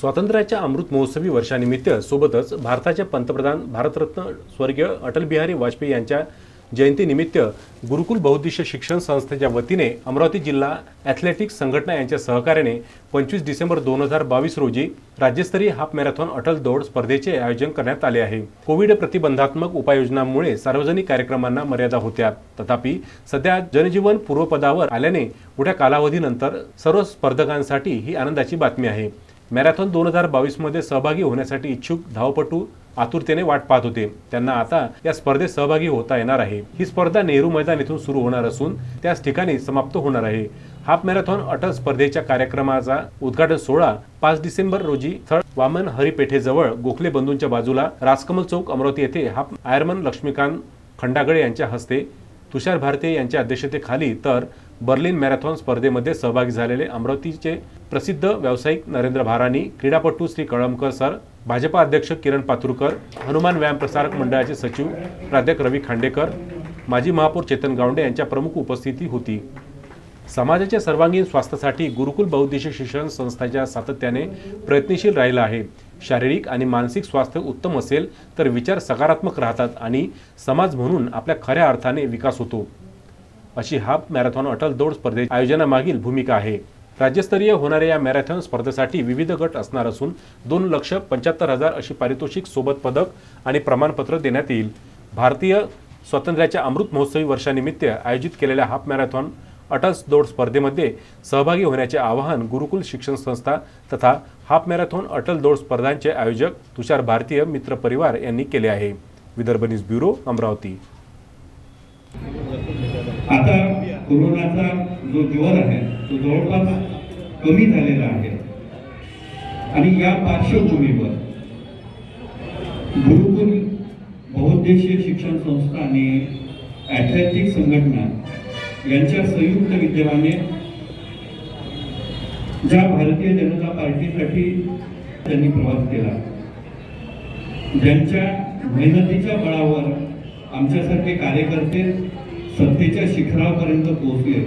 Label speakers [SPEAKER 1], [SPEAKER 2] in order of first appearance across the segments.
[SPEAKER 1] स्वातंत्र्याच्या अमृत महोत्सवी वर्षानिमित्त सोबतच भारताचे पंतप्रधान भारतरत्न स्वर्गीय अटल बिहारी वाजपेयी यांच्या जयंतीनिमित्त गुरुकुल बहुद्देशीय शिक्षण संस्थेच्या वतीने अमरावती जिल्हा ॲथलेटिक्स संघटना यांच्या सहकार्याने पंचवीस डिसेंबर दोन हजार बावीस रोजी राज्यस्तरीय हाफ मॅरेथॉन अटल दौड स्पर्धेचे आयोजन करण्यात आले आहे. कोविड प्रतिबंधात्मक उपाययोजनांमुळे सार्वजनिक कार्यक्रमांना मर्यादा होत्या. तथापि सध्या जनजीवन पूर्वपदावर आल्याने मोठ्या कालावधीनंतर सर्व स्पर्धकांसाठी ही आनंदाची बातमी आहे. मॅरेथॉन दोन हजार बावीसमध्ये सहभागी होण्यासाठी इच्छुक धावपटू आतुरतेने वाट पाहत होते. त्यांना आता या स्पर्धेत सहभागी होता येणार आहे. ही स्पर्धा नेहरू मैदान येथून सुरू होणार असून त्याच ठिकाणी समाप्त होणार आहे. हाफ मॅरेथॉन अटल स्पर्धेच्या कार्यक्रमाचा उद्घाटन सोहळा पाच डिसेंबर रोजी स्थळ वामन हरिपेठेजवळ गोखले बंधूंच्या बाजूला राजकमल चौक अमरावती येथे हाफ आयर्मन लक्ष्मीकांत खंडागळे यांच्या हस्ते तुषार भारती यांच्या अध्यक्षतेखाली तर बर्लिन मॅरेथॉन स्पर्धेमध्ये सहभागी झालेले अमरावतीचे प्रसिद्ध व्यावसायिक नरेंद्र भारानी क्रीडापटू श्री कळमकर सर भाजपा अध्यक्ष किरण पातुरकर हनुमान व्यायाम प्रसारक मंडळाचे सचिव प्राध्यापक रवी खांडेकर माजी महापौर चेतन गावंडे यांच्या प्रमुख उपस्थिती होती. समाजाच्या सर्वांगीण स्वास्थ्यासाठी गुरुकुल बहुद्देशीय शिक्षण संस्थाच्या सातत्याने प्रयत्नशील राहिला आहे. शारीरिक आणि मानसिक स्वास्थ्य उत्तम असेल तर विचार सकारात्मक राहतात आणि समाज म्हणून आपल्या खऱ्या अर्थाने विकास होतो. अशी हाफ मॅरेथॉन अटल दौड स्पर्धे आयोजनामागील भूमिका आहे. राज्यस्तरीय होणाऱ्या या मॅरेथॉन स्पर्धेसाठी विविध गट असणार असून दोन लक्ष पंच्याहत्तर हजार अशी पारितोषिक सोबत पदक आणि प्रमाणपत्र देण्यात येईल. भारतीय स्वातंत्र्याच्या अमृत महोत्सवी वर्षानिमित्त आयोजित केलेल्या हाफ मॅरेथॉन अटल दौड स्पर्धेमध्ये सहभागी होण्याचे आवाहन गुरुकुल शिक्षण संस्था तथा हाफ मॅरेथॉन अटल दौड स्पर्धांचे आयोजक तुषार भारतीय मित्र परिवार यांनी केले आहे. Vidarbha news bureau Amravati.
[SPEAKER 2] आता कोरोनाचा जो ज्वर आहे तो जवळपास कमी झालेला आहे. आणि या पार्श्वभूमीवर गुरुकुल बहुद्देशीय शिक्षण संस्था आणि ॲथलेटिक संघटना यांच्या संयुक्त विद्यमाने ज्या भारतीय जनता पार्टीसाठी त्यांनी प्रवास केला ज्यांच्या मेहनतीच्या बळावर आमच्यासारखे कार्यकर्ते सत्तेच्या शिखरापर्यंत पोहोचले.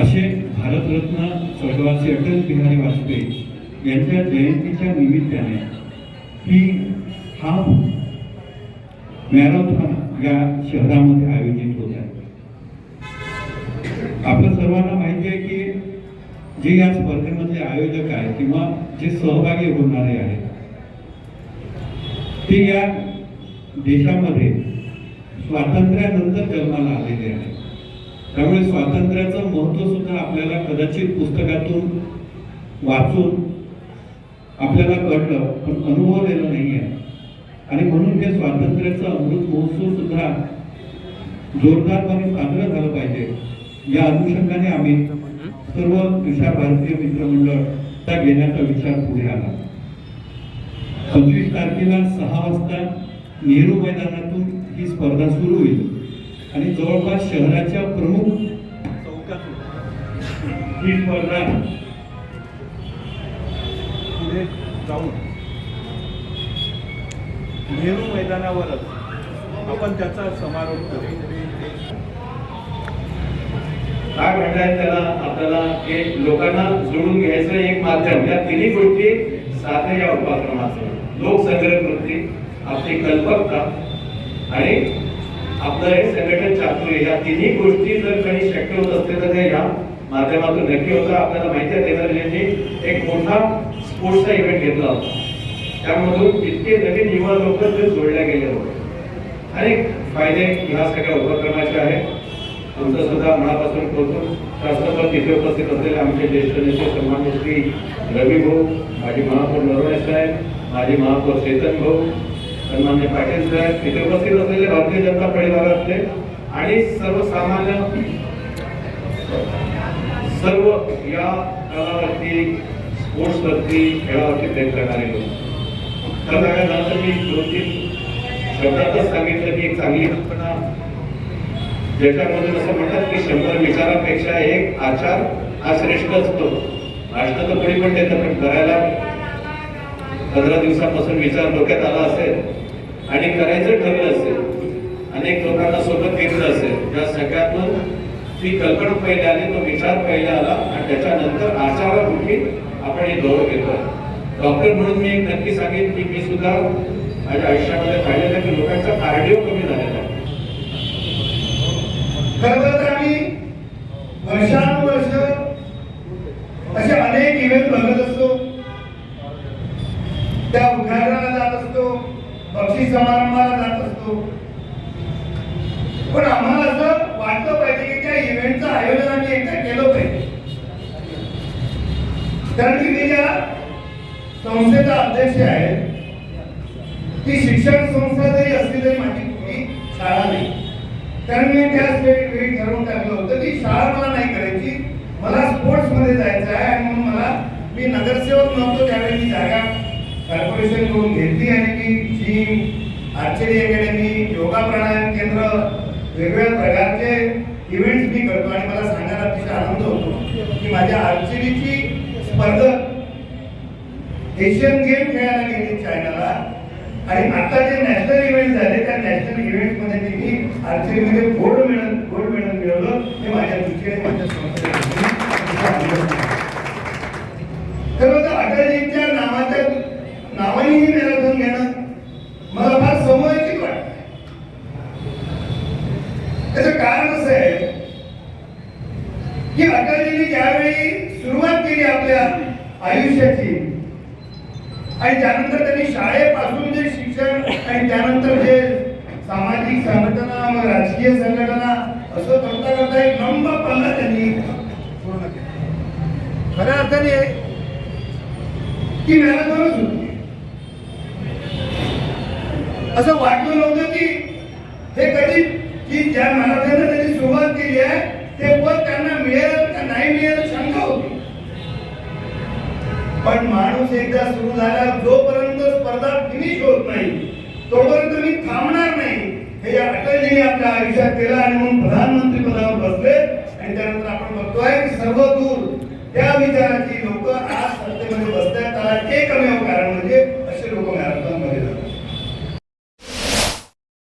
[SPEAKER 2] असे भारतरत्न स्वर्गवासी अटल बिहारी वाजपेयी यांच्या जयंतीच्या निमित्ताने ही हा मॅरेथॉन या शहरामध्ये आयोजित होत आहे. आपल्या सर्वांना माहिती आहे की जे या स्पर्धेमधले आयोजक आहेत किंवा जे सहभागी होणारे आहेत ते या देशामध्ये स्वातंत्र्यानंतर जन्माला आलेले आहे. त्यामुळे स्वातंत्र्याचं महत्त्व सुद्धा आपल्याला कदाचित पुस्तकातून वाचून आपल्याला कळलं पण अनुभवलेलं नाही आहे आणि म्हणून हे स्वातंत्र्याचं अमृत महोत्सव सुद्धा जोरदारपणे साजरं झालं पाहिजे. या अनुषंगाने आम्ही सर्व तुषार भारतीय मित्रमंडळ त्या घेण्याचा विचार पुढे आला. पंचवीस तारखेला सहा वाजता नेहरू मैदानातून ही स्पर्धा सुरू होईल. आणि जवळपास शहराच्या प्रमुख चौकात ही स्पर्धा
[SPEAKER 3] पुढे जाऊन नेहरू मैदानावरच आपण त्याचा समारोप करू.
[SPEAKER 2] काय म्हणताय त्याला? आपल्याला एक लोकांना जोडून घ्यायचं एक माध्यम. या तिन्ही गोष्टी साध्या या उपक्रमाचं. लोकसंग्रह कृती आपली कल्पकता आणि आपलं हे संघटन चातुर्य या तिन्ही गोष्टी जर काही शक्य होत असते तर ते या माध्यमातून नक्की होतं. आपल्याला माहिती आहे देवेंद्रजींनी एक मोठा स्पोर्ट्सचा इव्हेंट घेतला होता. त्यामधून इतके नवीन युवा लोक ते जोडले गेले होते अनेक फायदे ह्या सगळ्या उपक्रमाचे आहेत तुमचं सुद्धा मनापासून कौतुक. शास्त्रपद तिथे उपस्थित असलेले आमचे ज्येष्ठ नेते सन्मान्य श्री रवी भाऊ माजी महापौर नरवणे साहेब माजी महापौर चेतन भाऊ सन्मान्य पाटील साहेब तिथे उपस्थित असलेले भारतीय जनता परिवारातले आणि सर्वसामान्य सर्व या कालावरती स्पोर्ट्सवरती खेळावरती प्रेम करणारे लोक. तर काय झालं तर मी दोन तीन शब्दातच सांगितलं की एक चांगली कल्पना ज्याच्यामधून असं म्हणतात की शंभर विचारापेक्षा एक आचार हा श्रेष्ठ असतो. भाषण तर कोणी पण देतं पण करायला पंधरा दिवसापासून विचार डोक्यात आला असेल आणि करायचं ठरलं असेल अनेक लोकांना सोबत घेतलं असेल या सगळ्यातून ती कल्पना पहिले आली तो विचार पहिले आला आणि त्याच्यानंतर आचारामुखी आपण हे गौरव घेतो डॉक्टर म्हणून मी एक नक्की सांगेन की मी सुद्धा माझ्या आयुष्यामध्ये पाहिलेलं की लोकांचा कार्डिओ कमी झालेला आहे.
[SPEAKER 4] खरं आम्ही वर्षानुवर्ष असे अनेक इव्हेंट बघत असतो. त्या उद्घाटनाला जात असतो. पक्षी समारंभाला जात असतो. पण आम्हाला असं वाटलं पाहिजे की त्या इव्हेंटचं आयोजन आम्ही एकदा केलं पाहिजे. कारण की मी ज्या संस्थेचा अध्यक्ष आहे ती शिक्षण संस्था जरी असली तरी माझी कुणी शाळा नाही. कारण मी त्याच वेळी ठरवून टाकलं होतं की शाळा मला नाही करायची मला स्पोर्ट्समध्ये जायचं आहे आणि म्हणून मला मी नगरसेवक नव्हतो त्यावेळी मी जागा कॉर्पोरेशन करून घेतली आणि जिम आर्चरी अकॅडमी योगा प्राणायाम केंद्र वेगवेगळ्या प्रकारचे इव्हेंट्स मी करतो आणि मला सांगायला अतिशय आनंद होतो की माझ्या आर्चरीची स्पर्धक एशियन गेम खेळायला गेली चायनाला आणि आता जे नॅशनल इव्हेंट झाले त्या नॅशनल इव्हेंटमध्ये मध्ये आर्चरीमध्ये मध्ये गोल्ड मेडल गोल्ड मेडल मिळवलं हे माझ्या दृष्टीने माझ्या संस्थेने खरं तर अटलजींच्या नावाच्या नावाने ही मॅरेथॉन घेणं मला फार समोरचित वाटतं त्याचं कारण असं आहे की अटलजींनी ज्यावेळी सुरुवात केली आपल्या आयुष्याची आणि त्यानंतर त्यांनी शाळेपासून जे शिक्षण आणि त्यानंतर जे सामाजिक संघटना मग राजकीय संघटना असं करता करता एक लंब पल्ला त्यांनी पूर्ण केला. खऱ्या अर्थाने की मॅरेथॉनच होती. असं वाटलं नव्हतं की हे कधी की ज्या मॅरेथॉन एकदा सुरू झाल्यावर जोपर्यंत स्पर्धा फिनिश होत नाही तोपर्यंत मी थांबणार नाही. हे या अटलजीने आपल्या आयुष्यात केलं आणि म्हणून प्रधानमंत्री पदावर बसले. आणि त्यानंतर आपण बघतोय की सर्व दूर